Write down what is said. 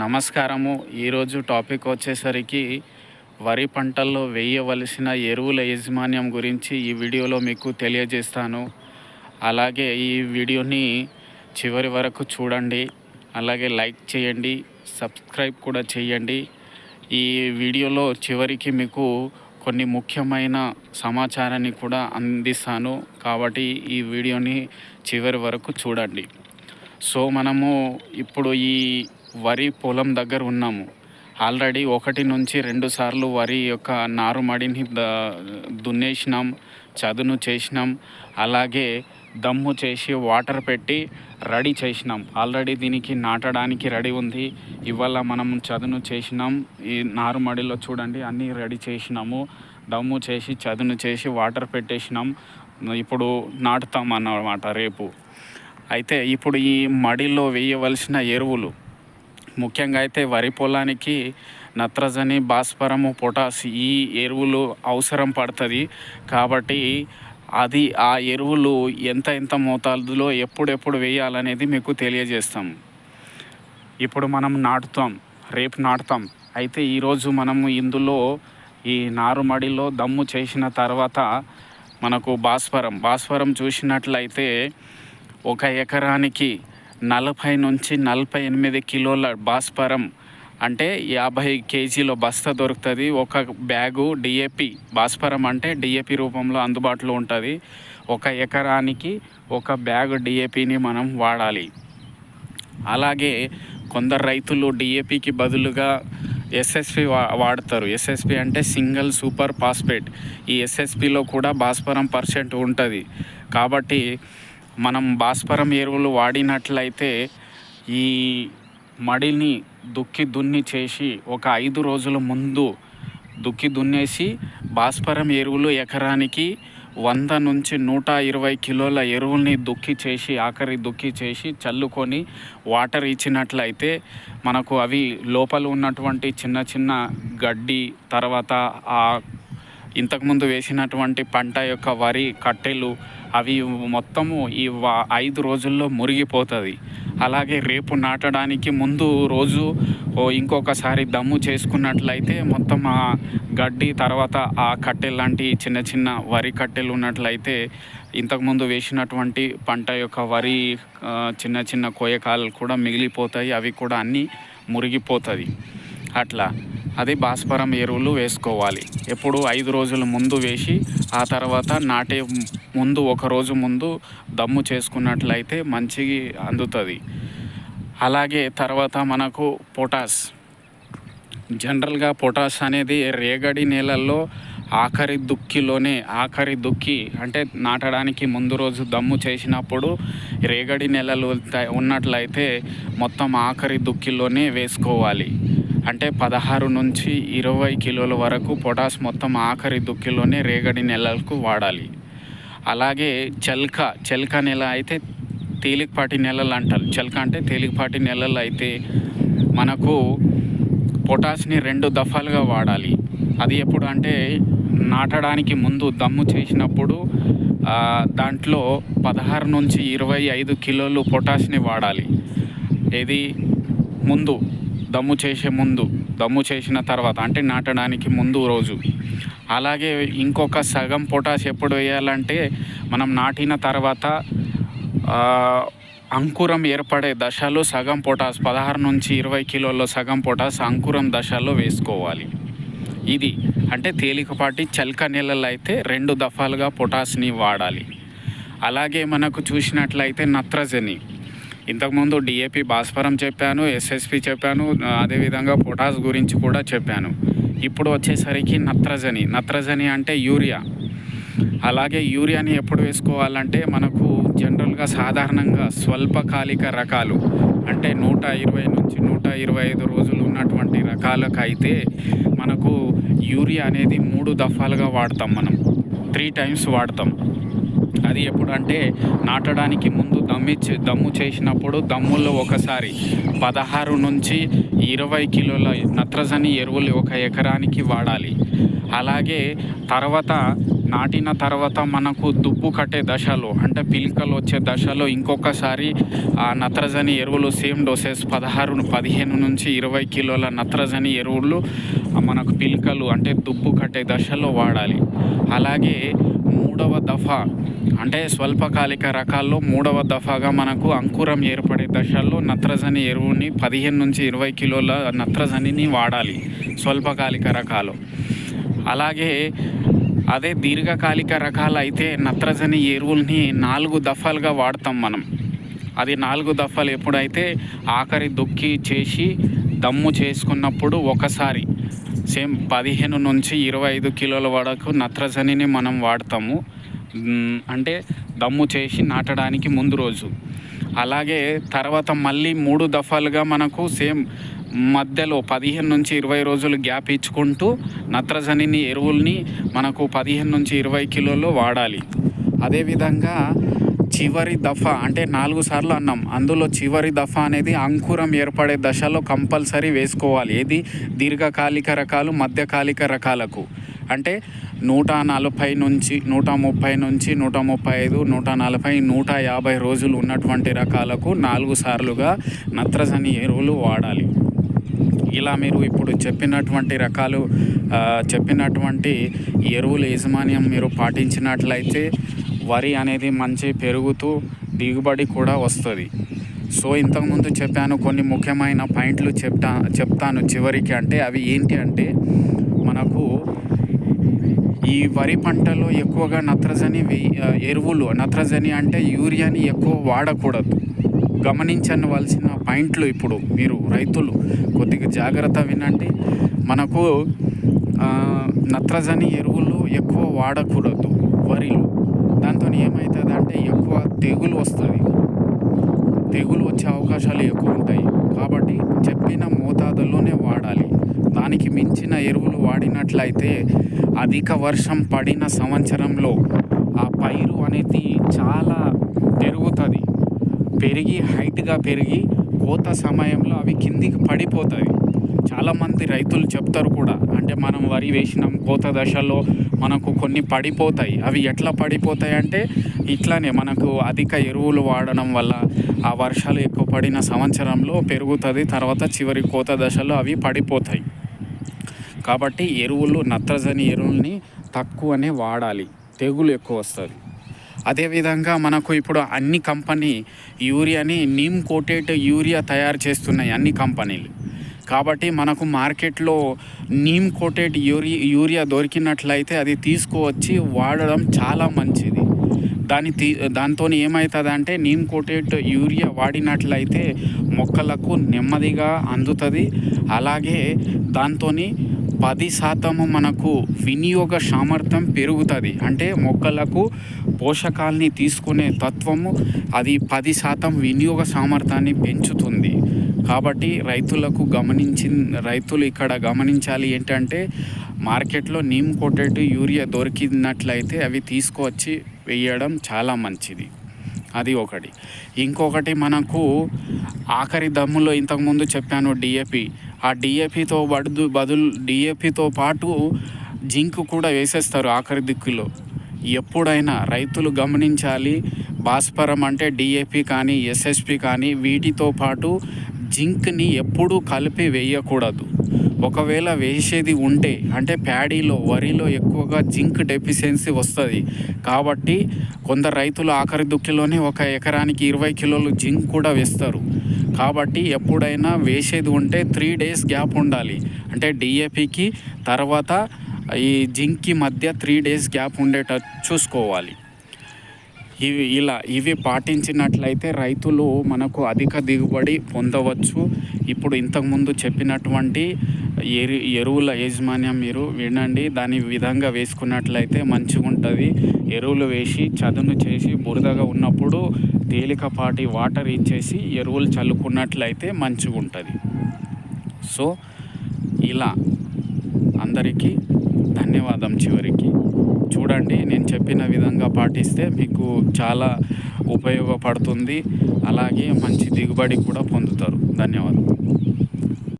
నమస్కారము. ఈరోజు టాపిక్ వచ్చేసరికి వరి పంటల్లో వేయవలసిన ఎరువుల యాజమాన్యం గురించి ఈ వీడియోలో మీకు తెలియజేస్తాను. అలాగే ఈ వీడియోని చివరి వరకు చూడండి. అలాగే లైక్ చేయండి సబ్స్క్రైబ్ కూడా చేయండి. ఈ వీడియోలో చివరికి మీకు కొన్ని ముఖ్యమైన సమాచారాన్ని కూడా అందిస్తాను. కాబట్టి ఈ వీడియోని చివరి వరకు చూడండి. సో మనము ఇప్పుడు ఈ వరి పొలం దగ్గర ఉన్నాము. ఆల్రెడీ ఒకటి నుంచి రెండు సార్లు వరి యొక్క నారుమడిని ద- దున్నేసినాం చదును చేసినాం. అలాగే దమ్ము చేసి వాటర్ పెట్టి రెడీ చేసినాం. ఆల్రెడీ దీనికి నాటడానికి రెడీ ఉంది. ఇవాళ మనం చదును చేసినాం. ఈ నారుమడిలో చూడండి అన్నీ రెడీ చేసినాము. దమ్ము చేసి చదును చేసి వాటర్ పెట్టేసినాం. ఇప్పుడు నాటుతాం అన్నమాట రేపు. అయితే ఇప్పుడు ఈ మడిలో వేయవలసిన ఎరువులు ముఖ్యంగా అయితే వరి పొలానికి నత్రజని భాస్వరము పొటాస్ ఈ ఎరువులు అవసరం పడుతుంది. కాబట్టి అది ఆ ఎరువులు ఎంత ఎంత మోతాదులో ఎప్పుడెప్పుడు వేయాలనేది మీకు తెలియజేస్తాం. ఇప్పుడు మనం నాటుతాం రేపు నాటుతాం. అయితే ఈరోజు మనము ఇందులో ఈ నారుమడిలో దమ్ము చేసిన తర్వాత మనకు భాస్వరం భాస్వరం చూసినట్లయితే ఒక ఎకరానికి నలభై నుంచి నలభై ఎనిమిది కిలోల భాస్వరం అంటే యాభై కేజీల బస్తా దొరుకుతుంది. ఒక బ్యాగు డిఏపి భాస్వరం అంటే డిఏపి రూపంలో అందుబాటులో ఉంటుంది. ఒక ఎకరానికి ఒక బ్యాగ్ డిఏపిని మనం వాడాలి. అలాగే కొందరు రైతులు డిఏపికి బదులుగా ఎస్ఎస్పి వా వాడతారు. ఎస్ఎస్పి అంటే సింగిల్ సూపర్ ఫాస్ఫేట్. ఈ ఎస్ఎస్పిలో కూడా భాస్వరం పర్సెంట్ ఉంటుంది. కాబట్టి మనం భాస్వరం ఎరువులు వాడినట్లయితే ఈ మడిని దుక్కి దున్ని చేసి ఒక ఐదు రోజుల ముందు దుక్కి దున్నేసి భాస్వరం ఎరువులు ఎకరానికి వంద నుంచి నూట ఇరవై కిలోల ఎరువుల్ని దుక్కి చేసి ఆఖరి దుక్కి చేసి చల్లుకొని వాటర్ ఇచ్చినట్లయితే మనకు అవి లోపల ఉన్నటువంటి చిన్న చిన్న గడ్డి తర్వాత ఆ ఇంతకుముందు వేసినటువంటి పంట యొక్క వరి కట్టెలు అవి మొత్తము ఈ ఐదు రోజుల్లో మురిగిపోతుంది. అలాగే రేపు నాటడానికి ముందు రోజు ఓ ఇంకొకసారి దమ్ము చేసుకున్నట్లయితే మొత్తం ఆ గడ్డి తర్వాత ఆ కట్టెలు లాంటి చిన్న చిన్న వరి కట్టెలు ఉన్నట్లయితే ఇంతకుముందు వేసినటువంటి పంట యొక్క వరి చిన్న చిన్న కోయకాలు కూడా మిగిలిపోతాయి. అవి కూడా అన్నీ మురిగిపోతుంది. అట్లా. అది భాస్వరం ఎరువులు వేసుకోవాలి. ఎప్పుడు ఐదు రోజుల ముందు వేసి ఆ తర్వాత నాటే ముందు ఒక రోజు ముందు దమ్ము చేసుకున్నట్లయితే మంచిగా అందుతుంది. అలాగే తర్వాత మనకు పొటాస్. జనరల్గా పొటాస్ అనేది రేగడి నేలల్లో ఆఖరి దుక్కిలోనే ఆఖరి దుక్కి అంటే నాటడానికి ముందు రోజు దమ్ము చేసినప్పుడు రేగడి నెలలు ఉన్నట్లయితే మొత్తం ఆఖరి దుక్కిలోనే వేసుకోవాలి. అంటే పదహారు నుంచి ఇరవై కిలోల వరకు పొటాస్ మొత్తం ఆఖరి దుక్కిలోనే రేగడి నెలలకు వాడాలి. అలాగే చెల్క చెల్క నెల అయితే తేలికపాటి నెలలు అంటారు చెల్క అంటే తేలికపాటి నెలలు అయితే మనకు పొటాస్ని రెండు దఫాలుగా వాడాలి. అది ఎప్పుడు అంటే నాటడానికి ముందు దమ్ము చేసినప్పుడు దాంట్లో పదహారు నుంచి ఇరవై ఐదు కిలోలు పొటాస్ని వాడాలి. ఇది ముందు దమ్ము చేసే ముందు దమ్ము చేసిన తర్వాత అంటే నాటడానికి ముందు రోజు. అలాగే ఇంకొక సగం పొటాష్ ఎప్పుడు వేయాలంటే మనం నాటిన తర్వాత అంకురం ఏర్పడే దశలో సగం పొటాస్ పదహారు నుంచి ఇరవై కిలోల సగం పొటాస్ అంకురం దశలో వేసుకోవాలి. ఇది అంటే తేలికపాటి చలిక నెలలు అయితే రెండు దఫాలుగా పొటాస్ని వాడాలి. అలాగే మనకు చూసినట్లయితే నత్రజని. ఇంతకుముందు డిఏపి భాస్వరం చెప్పాను ఎస్ఎస్పి చెప్పాను అదేవిధంగా పొటాస్ గురించి కూడా చెప్పాను. ఇప్పుడు వచ్చేసరికి నత్రజని. నత్రజని అంటే యూరియా. అలాగే యూరియాని ఎప్పుడు వేసుకోవాలంటే మనకు జనరల్గా సాధారణంగా స్వల్పకాలిక రకాలు అంటే నూట ఇరవై నుంచి నూట ఇరవై ఐదు రోజులు ఉన్నటువంటి రకాలకైతే మనకు యూరియా అనేది మూడు దఫాలుగా వాడతాం మనం. త్రీ టైమ్స్ వాడతాం. అది ఎప్పుడంటే నాటడానికి ముందు దమ్మిచ్చి దమ్ము చేసినప్పుడు దమ్ముల్లో ఒకసారి పదహారు నుంచి ఇరవై కిలోల నత్రజని ఎరువులు ఒక ఎకరానికి వాడాలి. అలాగే తర్వాత నాటిన తర్వాత మనకు దుబ్బు కట్టే దశలో అంటే పిలికలు వచ్చే దశలో ఇంకొకసారి ఆ నత్రజని ఎరువులు సేమ్ డోసెస్ పదహారు పదిహేను నుంచి ఇరవై కిలోల నత్రజని ఎరువులు మనకు పిలికలు అంటే దుబ్బు కట్టే దశలో వాడాలి. అలాగే మూడవ దఫా. అంటే స్వల్పకాలిక రకాల్లో మూడవ దఫాగా మనకు అంకురం ఏర్పడే దశల్లో నత్రజని ఎరువుని పదిహేను నుంచి ఇరవై కిలోల నత్రజనిని వాడాలి స్వల్పకాలిక రకాలు. అలాగే అదే దీర్ఘకాలిక రకాలు అయితే నత్రజని ఎరువుల్ని నాలుగు దఫాలుగా వాడతాం మనం. అది నాలుగు దఫాలు ఎప్పుడైతే ఆఖరి దుక్కి చేసి దమ్ము చేసుకున్నప్పుడు ఒకసారి సేమ్ పదిహేను నుంచి ఇరవై ఐదు కిలోల వరకు నత్రజనిని మనం వాడతాము. అంటే దమ్ము చేసి నాటడానికి ముందు రోజు. అలాగే తర్వాత మళ్ళీ మూడు దఫాలుగా మనకు సేమ్ మధ్యలో పదిహేను నుంచి ఇరవై రోజులు గ్యాప్ ఇచ్చుకుంటూ నత్రజనిని ఎరువుల్ని మనకు పదిహేను నుంచి ఇరవై కిలోలు వాడాలి. అదేవిధంగా చివరి దఫా అంటే నాలుగు సార్లు అన్నాం. అందులో చివరి దఫా అనేది అంకురం ఏర్పడే దశలో కంపల్సరీ వేసుకోవాలి. ఏది? దీర్ఘకాలిక రకాలు మధ్యకాలిక రకాలకు. అంటే నూట నలభై నుంచి నూట ముప్పై నుంచి నూట ముప్పై ఐదు నూట నలభై నూట యాభై రోజులు ఉన్నటువంటి రకాలకు నాలుగు సార్లుగా నత్రజని ఎరువులు వాడాలి. ఇలా మీరు ఇప్పుడు చెప్పినటువంటి రకాలు చెప్పినటువంటి ఎరువుల యాజమాన్యం మీరు పాటించినట్లయితే వరి అనేది మంచి పెరుగుతూ దిగుబడి కూడా వస్తుంది. సో ఇంతకుముందు చెప్పాను కొన్ని ముఖ్యమైన పాయింట్లు చెప్తా చెప్తాను చివరికి. అంటే అవి ఏంటి అంటే మనకు ఈ వరి పంటలో ఎక్కువగా నత్రజని ఎరువులు నత్రజని అంటే యూరియాని ఎక్కువ వాడకూడదు. గమనించవలసిన పాయింట్లు ఇప్పుడు మీరు రైతులు కొద్దిగా జాగ్రత్త వినండి. మనకు నత్రజని ఎరువులు ఎక్కువ వాడకూడదు వరిలో. దాంతో ఏమవుతుంది అంటే ఎక్కువ తెగులు వస్తుంది. తెగులు వచ్చే అవకాశాలు ఎక్కువ ఉంటాయి. కాబట్టి చెప్పిన మోతాదులోనే వాడాలి. దానికి మించిన ఎరువులు వాడినట్లయితే అధిక వర్షం పడిన సంవత్సరంలో ఆ పైరు అనేది చాలా పెరుగుతుంది. పెరిగి హైట్గా పెరిగి కోత సమయంలో అవి కిందికి పడిపోతుంది. చాలామంది రైతులు చెప్తారు కూడా. అంటే మనం వరి వేసినాం కోత దశలో మనకు కొన్ని పడిపోతాయి. అవి ఎట్లా పడిపోతాయి అంటే ఇట్లానే మనకు అధిక ఎరువులు వాడడం వల్ల ఆ వర్షాలు ఎక్కువ పడిన సంవత్సరంలో పెరుగుతుంది తర్వాత చివరి కోత దశలో అవి పడిపోతాయి. కాబట్టి ఎరువులు నత్రజని ఎరువుల్ని తక్కువనే వాడాలి. తెగులు ఎక్కువ వస్తుంది. అదేవిధంగా మనకు ఇప్పుడు అన్ని కంపెనీ యూరియాని నీమ్ కోటేట్ యూరియా తయారు చేస్తున్నాయి అన్ని కంపెనీలు. కాబట్టి మనకు మార్కెట్లో నీమ్ కోటెడ్ యూరి యూరియా దొరికినట్లయితే అది తీసుకువచ్చి వాడడం చాలా మంచిది. దాని తీ దాంతో ఏమవుతుందంటే నీమ్ కోటెడ్ యూరియా వాడినట్లయితే మొక్కలకు నెమ్మదిగా అందుతుంది. అలాగే దాంతో పది శాతము మనకు వినియోగ సామర్థ్యం పెరుగుతుంది. అంటే మొక్కలకు పోషకాల్ని తీసుకునే తత్వము అది పది శాతం వినియోగ సామర్థ్యాన్ని పెంచుతుంది. కాబట్టి రైతులకు గమనించి రైతులు ఇక్కడ గమనించాలి ఏంటంటే మార్కెట్లో నీమ్ కోటెడ్ యూరియా దొరికినట్లయితే అవి తీసుకువచ్చి వేయడం చాలా మంచిది. అది ఒకటి. ఇంకొకటి మనకు ఆఖరి దమ్ములో ఇంతకుముందు చెప్పాను డిఏపి. ఆ డిఏపితో బడుదు బదులు డిఏపితో పాటు జింక్ కూడా వేసేస్తారు ఆఖరి దిక్కులో. ఎప్పుడైనా రైతులు గమనించాలి భాస్వరం అంటే డిఏపి కానీ ఎస్ఎస్పి కానీ వీటితో పాటు జింక్ని ఎప్పుడూ కలిపి వేయకూడదు. ఒకవేళ వేసేది ఉంటే అంటే ప్యాడీలో వరిలో ఎక్కువగా జింక్ డెఫిషియన్సీ వస్తుంది. కాబట్టి కొందరు రైతులు ఆఖరి దుక్కిలోనే ఒక ఎకరానికి ఇరవై కిలోలు జింక్ కూడా వేస్తారు. కాబట్టి ఎప్పుడైనా వేసేది ఉంటే త్రీ డేస్ గ్యాప్ ఉండాలి. అంటే డిఏపికి తర్వాత ఈ జింక్కి మధ్య త్రీ డేస్ గ్యాప్ ఉండేటట్టు చూసుకోవాలి. ఇవి ఇలా ఇవి పాటించినట్లయితే రైతులు మనకు అధిక దిగుబడి పొందవచ్చు. ఇప్పుడు ఇంతకుముందు చెప్పినటువంటి ఎరు ఎరువుల యాజమాన్యం మీరు వినండి. దాని విధంగా వేసుకున్నట్లయితే మంచిగా ఉంటుంది. ఎరువులు వేసి చదును చేసి బురదగా ఉన్నప్పుడు తేలికపాటి వాటర్ ఇచ్చేసి ఎరువులు చల్లుకున్నట్లయితే మంచిగా ఉంటుంది. సో ఇలా అందరికీ ధన్యవాదం చివరికి. చూడండి నేను చెప్పిన విధంగా పాటిస్తే మీకు చాలా ఉపయోగపడుతుంది. అలాగే మంచి దిగుబడి కూడా పొందుతారు. ధన్యవాదాలు.